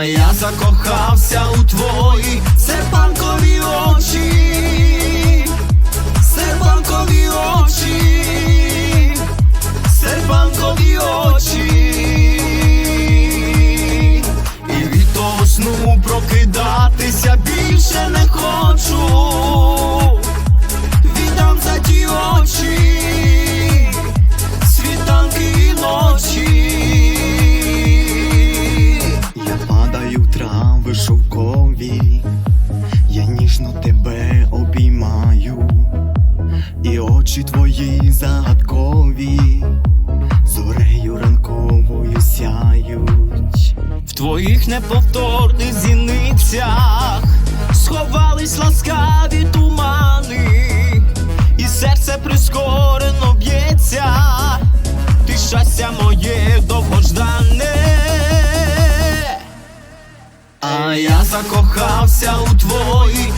Я закохався у твої. Серпанкові очі, трави шовкові, я ніжно тебе обіймаю, і очі твої загадкові, зорею ранковою сяють. В твоїх неповторних зіницях сховались ласкаві тумани, і серце прискорено закохався у твої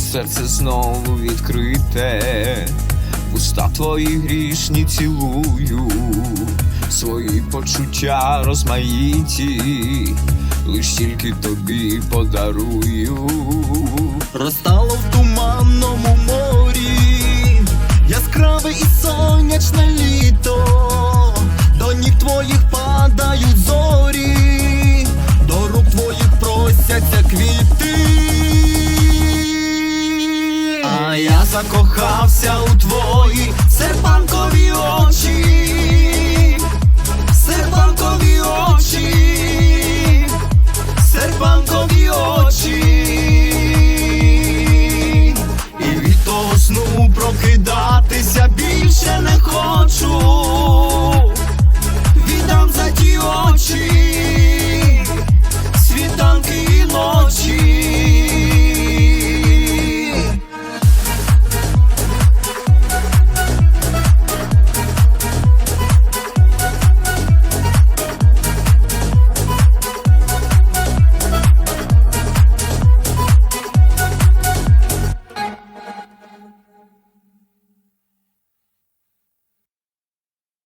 серце знову відкрите, уста твої грішні цілую, свої почуття розмаїті, лиш тільки тобі подарую. Розтало в туманному морі, яскраве і сонячне літо, до ніг твоїх падають зорі, до рук твоїх просяться квіти. Я закохався у твої серпанкові очі.